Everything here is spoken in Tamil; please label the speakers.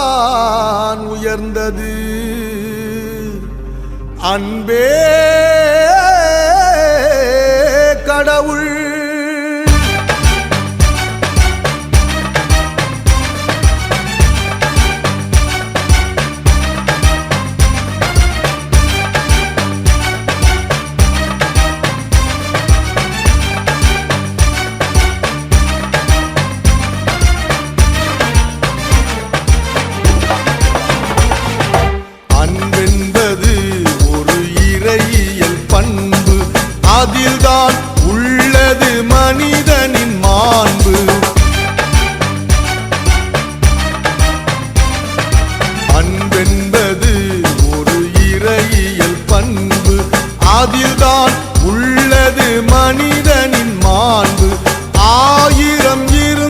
Speaker 1: அன்புதான் உயர்ந்தது. அன்பே கடவுள் அதில்தான் உள்ளது மனிதனின் மாண்பு. அன்பென்பது ஒரு இறையியல் பண்பு. அதில்தான் உள்ளது மனித